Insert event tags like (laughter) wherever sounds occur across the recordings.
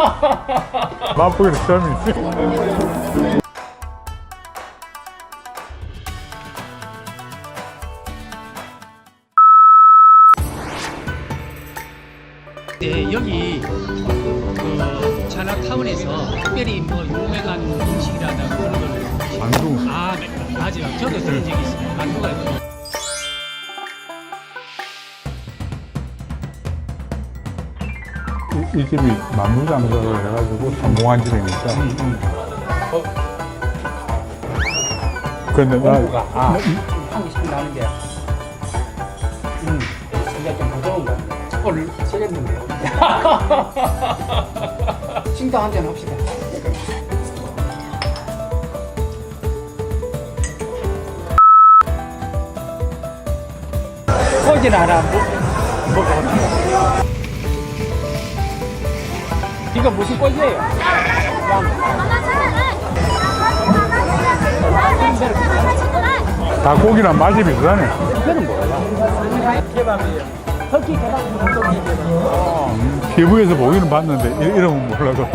(laughs) 맛보기로 처음이지. 네, 여기 그 차나타운에서 특별히 뭐 유명한 음식이라든가 그런 걸 만두. 아, 네. 맞아요. 저도 들은 적이 있어요. 만두가 이, 이 집이 만두 장사를 해가지고 성공한 집이니까. 근데 나, 아, 향이 참 나는 게. 음, 이게 좀 부드러운 거. 오늘 세겠는데요. 식당 한잔 합시다. 꼬진 하나 먹- 먹어볼게요. 이거 무슨 꼬지예요? 닭고기랑 맛이 비슷하네. 이거는 뭐야? 케밥이에요. 터키 케밥, 케밥. TV에서 보기는 봤는데 이- 이름은 몰라서.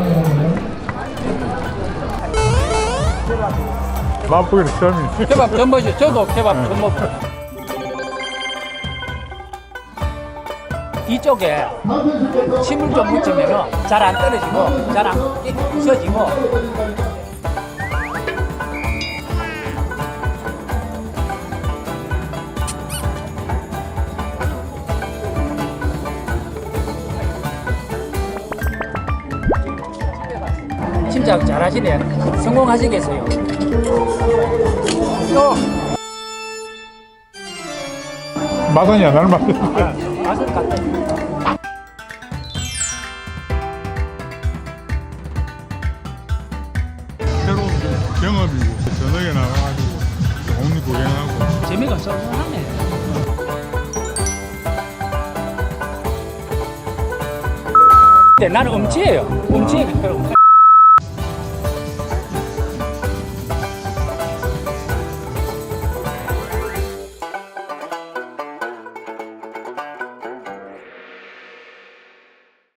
맛보기로 처음이지. 케밥 보죠. 저도 케밥 처음 먹 고. 이쪽에 침을 좀 묻히면 잘 안 떨어지고 잘안 부서지고 침착 잘 하시네. 성공하시겠어요. 또 맛은 옛날 맛이. 맛을 갖다. 새로운 경험이고 저녁에 나가가지고 좋은 구경하고 재미가 쏠쏠하네. 근데 나는 음치예요. 음치예요.